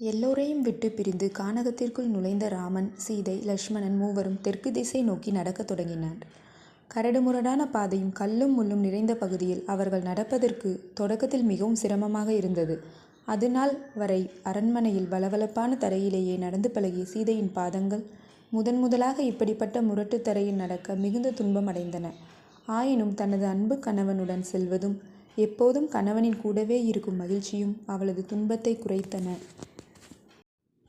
எல்லோரையும் விட்டுப் பிரிந்து கானகத்திற்குள் நுழைந்த ராமன் சீதை லக்ஷ்மணன் மூவரும் தெற்கு திசை நோக்கி நடக்கத் தொடங்கினர். கரடுமுரடான பாதையும் கல்லும் முள்ளும் நிறைந்த பகுதியில் அவர்கள் நடப்பதற்கு தொடக்கத்தில் மிகவும் சிரமமாக இருந்தது. அதுநாள் வரை அரண்மனையில் வளவளப்பான தரையிலேயே நடந்து பழகிய சீதையின் பாதங்கள் முதன் முதலாக இப்படிப்பட்ட முரட்டுத் தரையில் நடக்க மிகுந்த துன்பம் அடைந்தன. ஆயினும் தனது அன்பு கணவனுடன் செல்வதும் எப்போதும் கணவனின் கூடவே இருக்கும் மகிழ்ச்சியும் அவளது துன்பத்தைக் குறைத்தன.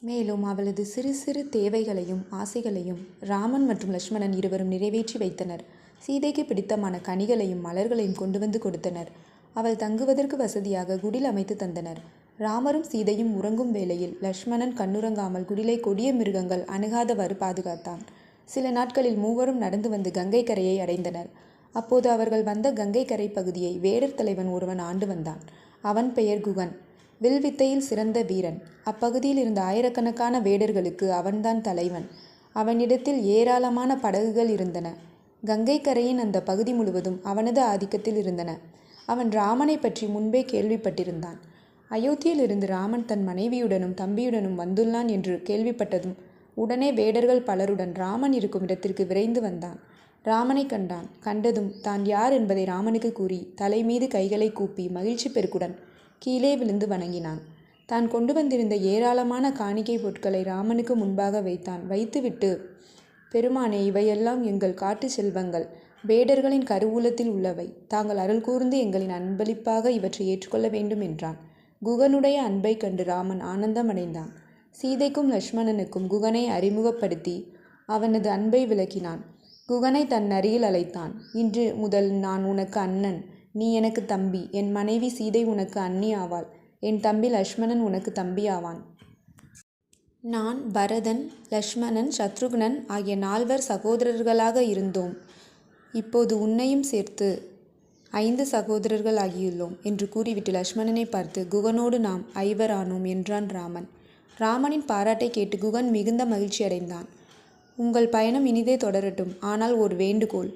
மேலும் அவளது சிறு சிறு தேவைகளையும் ஆசைகளையும் ராமன் மற்றும் லக்ஷ்மணன் இருவரும் நிறைவேற்றி வைத்தனர். சீதைக்கு பிடித்தமான கனிகளையும் மலர்களையும் கொண்டு வந்து கொடுத்தனர். அவள் தங்குவதற்கு வசதியாக குடில் அமைத்து தந்தனர். ராமரும் சீதையும் உறங்கும் வேளையில் லக்ஷ்மணன் கண்ணுறங்காமல் குடிலை கொடிய மிருகங்கள் அணுகாதவாறு பாதுகாத்தான். சில நாட்களில் மூவரும் நடந்து வந்து கங்கை கரையை அடைந்தனர். அப்போது அவர்கள் வந்த கங்கை கரை பகுதியை வேடர் தலைவன் ஒருவன் ஆண்டு வந்தான். அவன் பெயர் குகன். வில்வித்தையில் சிறந்த வீரன். அப்பகுதியில் இருந்த ஆயிரக்கணக்கான வேடர்களுக்கு அவன்தான் தலைவன். அவனிடத்தில் ஏராளமான படகுகள் இருந்தன. கங்கை கரையின் அந்த பகுதி முழுவதும் அவனது ஆதிக்கத்தில் இருந்தன. அவன் ராமனைப் பற்றி முன்பே கேள்விப்பட்டிருந்தான். அயோத்தியிலிருந்து ராமன் தன் மனைவியுடனும் தம்பியுடனும் வந்துள்ளான் என்று கேள்விப்பட்டதும் உடனே வேடர்கள் பலருடன் ராமன் இருக்கும் இடத்திற்கு விரைந்து வந்தான். ராமனைக் கண்டான். கண்டதும் தான் யார் என்பதை ராமனுக்குக் கூறி தலைமீது கைகளைக் கூப்பி மகிழ்ச்சி பெருக்குடன் கீழே விழுந்து வணங்கினான். தான் கொண்டு வந்திருந்த ஏராளமான காணிக்கைப் பொருட்களை ராமனுக்கு முன்பாக வைத்தான். வைத்துவிட்டு பெருமானே இவையெல்லாம் எங்கள் காட்டு செல்வங்கள். வேடர்களின் கருவூலத்தில் உள்ளவை. தாங்கள் அருள் கூர்ந்து எங்களின் அன்பளிப்பாக இவற்றை ஏற்றுக்கொள்ள வேண்டும் என்றான். குகனுடைய அன்பைக் கண்டு ராமன் ஆனந்தமடைந்தான். சீதைக்கும் லக்ஷ்மணனுக்கும் குகனை அறிமுகப்படுத்தி அவனது அன்பை விளக்கினான். குகனை தன் அருகில் அழைத்தான். இன்று முதல் நான் உனக்கு அண்ணன். நீ எனக்கு தம்பி. என் மனைவி சீதை உனக்கு அண்ணி ஆவாள். என் தம்பி லக்ஷ்மணன் உனக்கு தம்பி ஆவான். நான் பரதன் லக்ஷ்மணன் சத்ருக்னன் ஆகிய நால்வர் சகோதரர்களாக இருந்தோம். இப்போது உன்னையும் சேர்த்து ஐந்து சகோதரர்கள் ஆகியுள்ளோம் என்று கூறிவிட்டு லக்ஷ்மணனை பார்த்து குகனோடு நாம் ஐவர் ஆனோம் என்றான் ராமன். ராமனின் பாராட்டை கேட்டு குகன் மிகுந்த மகிழ்ச்சி அடைந்தான் உங்கள் பயணம் இனிதே தொடரட்டும். ஆனால் ஒரு வேண்டுகோள்.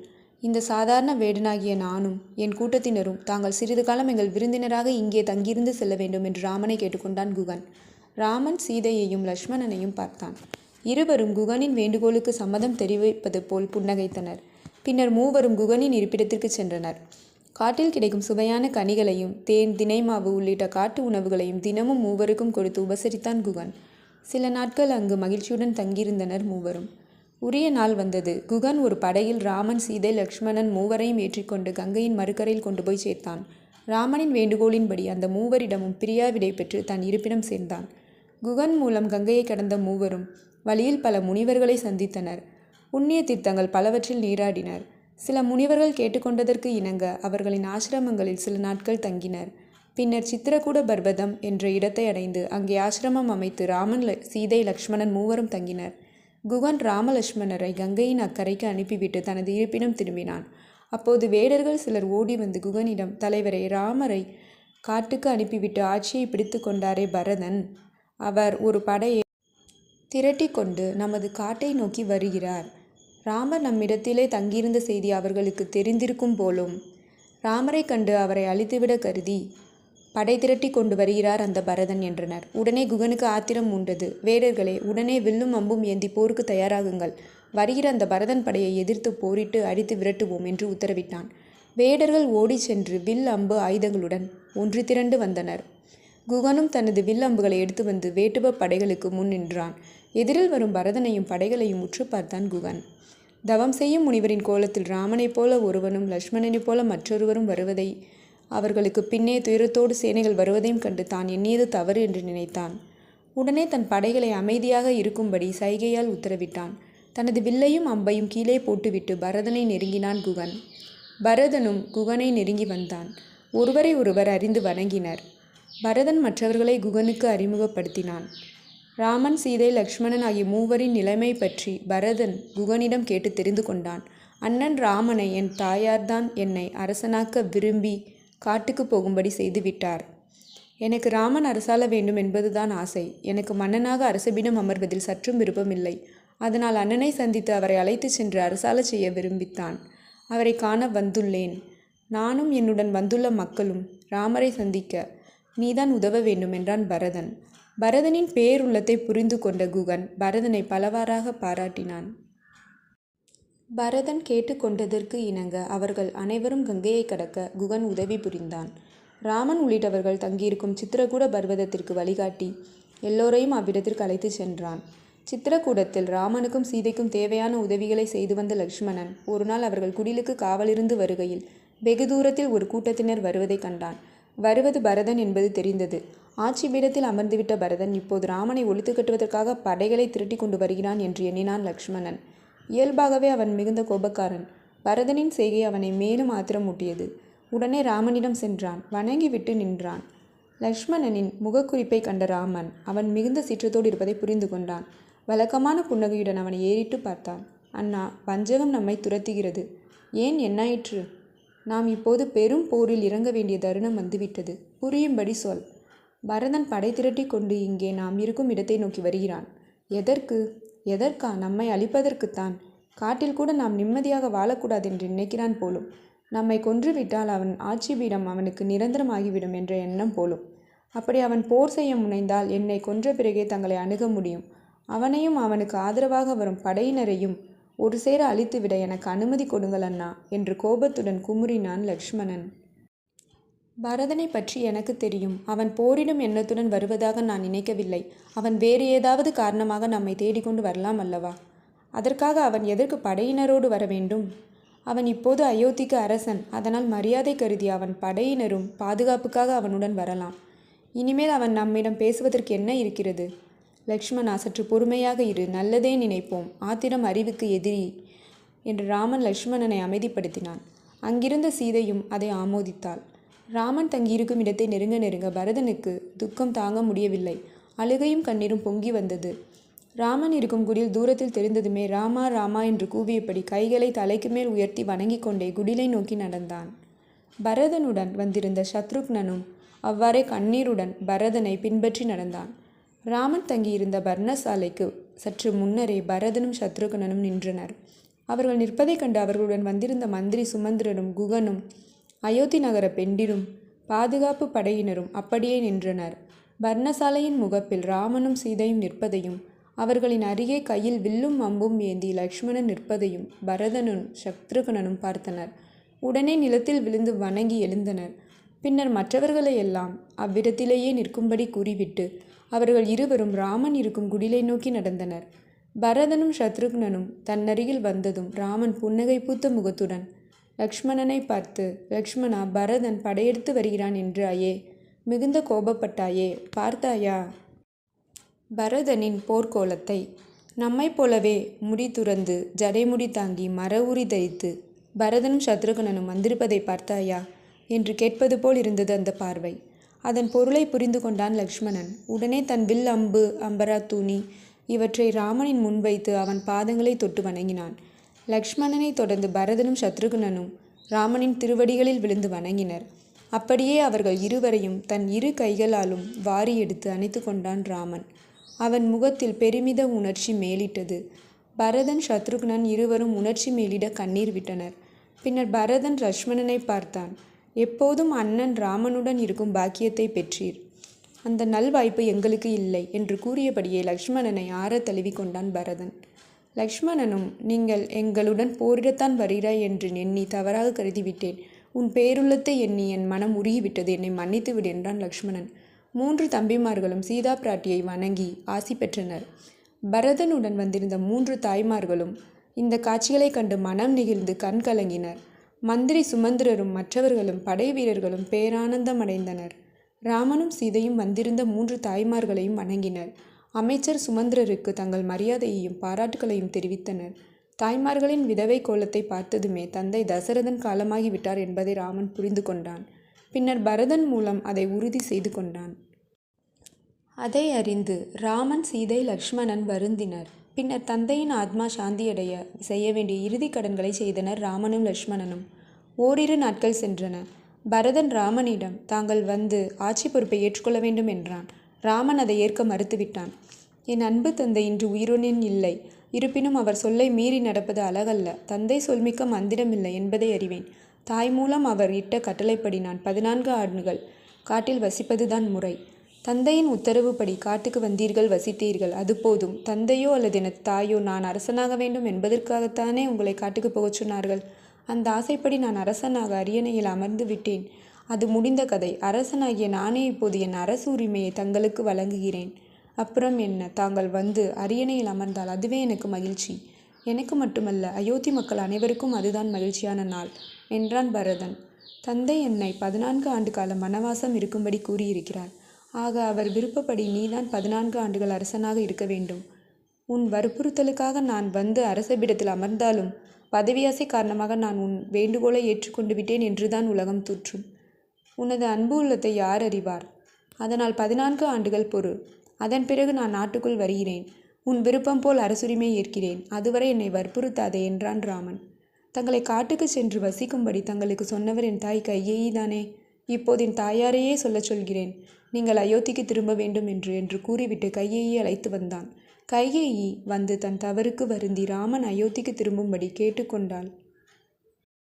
இந்த சாதாரண வேடனாகிய நானும் என் கூட்டத்தினரும் தாங்கள் சிறிது காலம் எங்கள் விருந்தினராக இங்கே தங்கியிருந்து செல்ல வேண்டும் என்று ராமனை கேட்டுக்கொண்டான் குகன். ராமன் சீதையையும் லக்ஷ்மணனையும் பார்த்தான். இருவரும் குகனின் வேண்டுகோளுக்கு சம்மதம் தெரிவிப்பது போல் புன்னகைத்தனர். பின்னர் மூவரும் குகனின் இருப்பிடத்திற்கு சென்றனர். காட்டில் கிடைக்கும் சுவையான கனிகளையும் தேன் தினைமாவு உள்ளிட்ட காட்டு உணவுகளையும் தினமும் மூவருக்கும் கொடுத்து உபசரித்தான் குகன். சில நாட்கள் அங்கு மகிழ்ச்சியுடன் தங்கியிருந்தனர் மூவரும். உரிய நாள் வந்தது. குகன் ஒரு படையில் ராமன் சீதை லக்ஷ்மணன் மூவரையும் ஏற்றிக்கொண்டு கங்கையின் மறுக்கரையில் கொண்டு போய் சேர்த்தான். ராமனின் வேண்டுகோளின்படி அந்த மூவரிடமும் பிரியா விடை பெற்று தன் இருப்பிடம் சேர்ந்தான். குகன் மூலம் கங்கையைக் கடந்த மூவரும் வழியில் பல முனிவர்களை சந்தித்தனர். புண்ணிய தீர்த்தங்கள் பலவற்றில் நீராடினர். சில முனிவர்கள் கேட்டுக்கொண்டதற்கு இணங்க அவர்களின் ஆசிரமங்களில் சில நாட்கள் தங்கினர். பின்னர் சித்திரகூட பர்வதம் என்ற இடத்தை அடைந்து அங்கே ஆசிரமம் அமைத்து ராமன் சீதை லக்ஷ்மணன் மூவரும் தங்கினர். குகன் ராமலட்சுமணரை கங்கையின் அக்கரைக்கு அனுப்பிவிட்டு தனது இருப்பிடம் திரும்பினான். அப்போது வேடர்கள் சிலர் ஓடி வந்து குகனிடம் தலைவரை ராமரை காட்டுக்கு அனுப்பிவிட்டு ஆட்சியை பிடித்துக் கொண்டாரே பரதன். அவர் ஒரு படையை திரட்டி கொண்டு நமது காட்டை நோக்கி வருகிறார். ராமர் நம்மிடத்திலே தங்கியிருந்த செய்தி அவர்களுக்கு தெரிந்திருக்கும் போலும். ராமரைக் கண்டு அவரை அழித்துவிட கருதி படை திரட்டி கொண்டு வருகிறார் அந்த பரதன் என்றனர். உடனே குகனுக்கு ஆத்திரம் உண்டது வேடர்களே உடனே வில்லும் அம்பும் ஏந்தி போருக்கு தயாராகுங்கள். வருகிற அந்த பரதன் படையை எதிர்த்து போரிட்டு அடித்து விரட்டுவோம் என்று உத்தரவிட்டான். வேடர்கள் ஓடிச் சென்று வில் அம்பு ஆயுதங்களுடன் ஒன்று திரண்டு வந்தனர். குகனும் தனது வில் அம்புகளை எடுத்து வந்து வேட்டுவப் படைகளுக்கு முன் நின்றான். எதிரில் வரும் பரதனையும் படைகளையும் உற்று பார்த்தான் குகன். தவம் செய்யும் முனிவரின் கோலத்தில் ராமனைப் போல ஒருவனும் லக்ஷ்மணனைப் போல மற்றொருவரும் வருவதை அவர்களுக்கு பின்னே துயரத்தோடு சேனைகள் வருவதையும் கண்டு தான் எண்ணியது தவறு என்று நினைத்தான். உடனே தன் படைகளை அமைதியாக இருக்கும்படி சைகையால் உத்தரவிட்டான். தனது வில்லையும் அம்பையும் கீழே போட்டுவிட்டு பரதனை நெருங்கினான் குகன். பரதனும் குகனை நெருங்கி வந்தான். ஒருவரை ஒருவர் அறிந்து வணங்கினர். பரதன் மற்றவர்களை குகனுக்கு அறிமுகப்படுத்தினான். ராமன் சீதை லக்ஷ்மணன் ஆகிய மூவரின் நிலைமை பற்றி பரதன் குகனிடம் கேட்டு தெரிந்து கொண்டான். அண்ணன் ராமனை என் தாயார்தான் என்னை அரசனாக்க விரும்பி காட்டுக்கு போகும்படி செய்துவிட்டார். எனக்கு ராமன் அரசாள வேண்டும் என்பதுதான் ஆசை. எனக்கு மன்னனாக அரசபிடம் அமர்வதில் சற்றும் விருப்பமில்லை. அதனால் அண்ணனை சந்தித்து அவரை அழைத்துச் சென்று அரசாளச் செய்ய விரும்பித்தான். அவரை காண வந்துள்ளேன். நானும் என்னுடன் வந்துள்ள மக்களும் ராமரை சந்திக்க நீதான் உதவ வேண்டும் என்றான் பரதன். பரதனின் பேருள்ளத்தை புரிந்து கொண்ட குகன் பரதனை பலவாறாக பாராட்டினான் பரதன் கேட்டுக்கொண்டதற்கு இணங்க அவர்கள் அனைவரும் கங்கையை கடக்க குகன் உதவி புரிந்தான். ராமன் உள்ளிட்டவர்கள் தங்கியிருக்கும் சித்திரகூட பர்வதத்திற்கு வழிகாட்டி எல்லோரையும் அவ்விடத்திற்கு அழைத்து சென்றான். சித்திரக்கூடத்தில் ராமனுக்கும் சீதைக்கும் தேவையான உதவிகளை செய்து வந்த லக்ஷ்மணன் ஒருநாள் அவர்கள் குடிலுக்கு காவலிருந்து வருகையில் வெகு தூரத்தில் ஒரு கூட்டத்தினர் வருவதைக் கண்டான். வருவது பரதன் என்பது தெரிந்தது. ஆட்சி பீடத்தில் அமர்ந்துவிட்ட பரதன் இப்போது ராமனை ஒழித்து கட்டுவதற்காக படைகளை திரட்டி கொண்டு வருகிறான் என்று எண்ணினான் லக்ஷ்மணன். இயல்பாகவே அவன் மிகுந்த கோபக்காரன். பரதனின் செய்கை அவனை மேலும் ஆத்திரமூட்டியது. உடனே ராமனிடம் சென்றான். வணங்கிவிட்டு நின்றான். லக்ஷ்மணனின் முகக்குறிப்பை கண்ட ராமன் அவன் மிகுந்த சீற்றத்தோடு இருப்பதை புரிந்து கொண்டான். வழக்கமான புன்னகையுடன் அவனை ஏறிட்டு பார்த்தான். அண்ணா வஞ்சகம் நம்மை துரத்துகிறது. ஏன் என்னாயிற்று? நாம் இப்போது பெரும் போரில் இறங்க வேண்டிய தருணம் வந்துவிட்டது. புரியும்படி சொல். பரதன் படை திரட்டி கொண்டு இங்கே நாம் இருக்கும் இடத்தை நோக்கி வருகிறான். எதற்கு? எதற்கா நம்மை அழிப்பதற்குத்தான்? காட்டில் கூட நாம் நிம்மதியாக வாழக்கூடாது என்று நினைக்கிறான் போலும். நம்மை கொன்றுவிட்டால் அவன் ஆட்சி பீடம் அவனுக்கு நிரந்தரமாகிவிடும் என்ற எண்ணம் போலும். அப்படி அவன் போர் செய்ய முனைந்தால் என்னை கொன்ற பிறகே தங்களை அணுக முடியும். அவனையும் அவனுக்கு ஆதரவாக வரும் படையினரையும் ஒரு சேர அழித்துவிட எனக்கு அனுமதி கொடுங்கள் அண்ணா என்று கோபத்துடன் குமுறினான் லக்ஷ்மணன். பரதனை பற்றி எனக்கு தெரியும். அவன் போரிடும் எண்ணத்துடன் வருவதாக நான் நினைக்கவில்லை. அவன் வேறு ஏதாவது காரணமாக நம்மை தேடிக்கொண்டு வரலாம் அல்லவா? அதற்காக அவன் எதற்கு படையினரோடு வர வேண்டும்? அவன் இப்போது அயோத்திக்கு அரசன். அதனால் மரியாதை கருதி அவன் படையினரும் பாதுகாப்புக்காக அவனுடன் வரலாம். இனிமேல் அவன் நம்மிடம் பேசுவதற்கு என்ன இருக்கிறது? லக்ஷ்மணா சற்று பொறுமையாக இரு. நல்லதே நினைப்போம். ஆத்திரம் அறிவுக்கு எதிரி என்று ராமன் லக்ஷ்மணனை அமைதிப்படுத்தினான். அங்கிருந்த சீதையும் அதை ஆமோதித்தாள். ராமன் தங்கியிருக்கும் இடத்தை நெருங்க நெருங்க பரதனுக்கு துக்கம் தாங்க முடியவில்லை. அழுகையும் கண்ணீரும் பொங்கி வந்தது. ராமன் இருக்கும் குடில் தூரத்தில் தெரிந்ததுமே ராமா ராமா என்று கூவியபடி கைகளை தலைக்கு மேல் உயர்த்தி வணங்கிக் கொண்டே குடிலை நோக்கி நடந்தான். பரதனுடன் வந்திருந்த சத்ருக்னனும் அவ்வாறே கண்ணீருடன் பரதனை பின்பற்றி நடந்தான். ராமன் தங்கியிருந்த பர்ணசாலைக்கு சற்று முன்னரே பரதனும் சத்ருகனனும் நின்றனர். அவர்கள் நிற்பதைக் கண்டு அவர்களுடன் வந்திருந்த மந்திரி சுமந்திரனும் குகனும் அயோத்தி நகர பெண்டிரும் பாதுகாப்பு படையினரும் அப்படியே நின்றனர். பர்ணசாலையின் முகப்பில் ராமனும் சீதையும் நிற்பதையும் அவர்களின் அருகே கையில் வில்லும் அம்பும் ஏந்தி லக்ஷ்மணன் நிற்பதையும் பரதனும் சத்ருகனனும் பார்த்தனர். உடனே நிலத்தில் விழுந்து வணங்கி எழுந்தனர். பின்னர் மற்றவர்களையெல்லாம் அவ்விடத்திலேயே நிற்கும்படி கூறிவிட்டு அவர்கள் இருவரும் ராமன் இருக்கும் குடிலை நோக்கி நடந்தனர். பரதனும் சத்ருக்னனும் தன்னருகில் வந்ததும் ராமன் புன்னகை பூத்த முகத்துடன் லக்ஷ்மணனை பார்த்து லக்ஷ்மணா பரதன் படையெடுத்து வருகிறான் என்று ஐயே மிகுந்த கோபப்பட்டாயே. பார்த்தாயா? பரதனின் போர்க்கோலத்தை நம்மைப் போலவே முடி துறந்து ஜடைமுடி தாங்கி மர உரி தரித்து பரதனும் சத்ருகனனும் வந்திருப்பதை பார்த்தாயா என்று கேட்பது போல் இருந்தது அந்த பார்வை. அதன் பொருளை புரிந்து கொண்டான் லக்ஷ்மணன். உடனே தன் வில் அம்பு அம்பரா தூணி இவற்றை ராமனின் முன்வைத்து அவன் பாதங்களை தொட்டு வணங்கினான். லக்ஷ்மணனை தொடர்ந்து பரதனும் சத்ருகுணனும் ராமனின் திருவடிகளில் விழுந்து வணங்கினர். அப்படியே அவர்கள் இருவரையும் தன் இரு கைகளாலும் வாரி எடுத்து அணைத்து கொண்டான் ராமன். அவன் முகத்தில் பெருமித உணர்ச்சி மேலிட்டது. பரதன் சத்ருகுணன் இருவரும் உணர்ச்சி மேலிட கண்ணீர் விட்டனர். பின்னர் பரதன் லக்ஷ்மணனை பார்த்தான். எப்போதும் அண்ணன் ராமனுடன் இருக்கும் பாக்கியத்தை பெற்றீர். அந்த நல்வாய்ப்பு எங்களுக்கு இல்லை என்று கூறியபடியே லக்ஷ்மணனை ஆற தழுவி கொண்டான் பரதன். லக்ஷ்மணனும் நீங்கள் எங்களுடன் போரிடத்தான் வருகிறாய் என்று எண்ணி தவறாக கருதிவிட்டேன். உன் பேருள்ளத்தை எண்ணி என் மனம் உருகிவிட்டது. என்னை மன்னித்து விடு என்றான் லக்ஷ்மணன். மூன்று தம்பிமார்களும் சீதா பிராட்டியை வணங்கி ஆசி பெற்றனர். பரதனுடன் வந்திருந்த மூன்று தாய்மார்களும் இந்த காட்சிகளைக் கண்டு மனம் நெகிழ்ந்து கண் கலங்கினர். மந்திரி சுமந்திரரும் மற்றவர்களும் படை வீரர்களும் பேரானந்தம் அடைந்தனர். ராமனும் சீதையும் வந்திருந்த மூன்று தாய்மார்களையும் வணங்கினர். அமைச்சர் சுமந்திரருக்கு தங்கள் மரியாதையையும் பாராட்டுகளையும் தெரிவித்தனர். தாய்மார்களின் விதவை கோலத்தை பார்த்ததுமே தந்தை தசரதன் காலமாகிவிட்டார் என்பதை ராமன் புரிந்து கொண்டான். பின்னர் பரதன் மூலம் அதை உறுதி செய்து கொண்டான். அதை அறிந்து ராமன் சீதை லக்ஷ்மணன் வருந்தினர். பின்னர் தந்தையின் ஆத்மா சாந்தியடைய செய்ய வேண்டிய இறுதிக் கடன்களை செய்தனர் ராமனும் லக்ஷ்மணனும். ஓரிரு நாட்கள் சென்றன. பரதன் ராமனிடம் தாங்கள் வந்து ஆட்சி பொறுப்பை ஏற்றுக்கொள்ள வேண்டும் என்றான். ராமன் அதை ஏற்க மறுத்துவிட்டான். என் அன்பு தந்தை இன்று உயிருடன் இல்லை. இருப்பினும் அவர் சொல்லை மீறி நடப்பது அழகல்ல. தந்தை சொல்மிக்க மந்திரமில்லை என்பதை அறிவேன். தாய் மூலம் அவர் இட்ட கட்டளைப்படி நான் பதினான்கு ஆண்டுகள் காட்டில் வசிப்பதுதான் முறை. தந்தையின் உத்தரவுப்படி காட்டுக்கு வந்தீர்கள் வசித்தீர்கள். அது போதும். தந்தையோ அல்லது எனது தாயோ நான் அரசனாக வேண்டும் என்பதற்காகத்தானே உங்களை காட்டுக்கு போகச் சொன்னார்கள். அந்த ஆசைப்படி நான் அரசனாக அரியணையில் அமர்ந்து விட்டேன். அது முடிந்த கதை. அரசனாகிய நானே இப்போது என் அரசு உரிமையை தங்களுக்கு வழங்குகிறேன். அப்புறம் என்ன தாங்கள் வந்து அரியணையில் அமர்ந்தால் அதுவே எனக்கு மகிழ்ச்சி. எனக்கு மட்டுமல்ல அயோத்தி மக்கள் அனைவருக்கும் அதுதான் மகிழ்ச்சியான நாள் என்றான் பரதன். தந்தை என்னை பதினான்கு ஆண்டு காலம் வனவாசம் இருக்கும்படி கூறியிருக்கிறார். ஆக அவர் விருப்பப்படி நீதான் பதினான்கு ஆண்டுகள் அரசனாக இருக்க வேண்டும். உன் வற்புறுத்தலுக்காக நான் வந்து அரசபிடத்தில் அமர்ந்தாலும் பதவியாசை காரணமாக நான் உன் வேண்டுகோளை ஏற்றுக்கொண்டு விட்டேன் என்றுதான் உலகம் தூற்றும். உனது அன்பு உள்ளத்தை யார் அறிவார்? அதனால் பதினான்கு ஆண்டுகள் பொறு. அதன் பிறகு நான் நாட்டுக்குள் வருகிறேன். உன் விருப்பம் போல் அரசுரிமை ஏற்கிறேன். அதுவரை என்னை வற்புறுத்தாதே என்றான் ராமன். தங்களை காட்டுக்கு சென்று வசிக்கும்படி தங்களுக்கு சொன்னவர் என் தாய் கையேயி தானே? இப்போது என் தாயாரையே சொல்லச் சொல்கிறேன். நீங்கள் அயோத்திக்கு திரும்ப வேண்டும் என்று என்று கூறிவிட்டு கையேயி அழைத்து வந்தான். கையேயி வந்து தன் தவறுக்கு வருந்தி ராமன் அயோத்திக்கு திரும்பும்படி கேட்டுக்கொண்டாள்.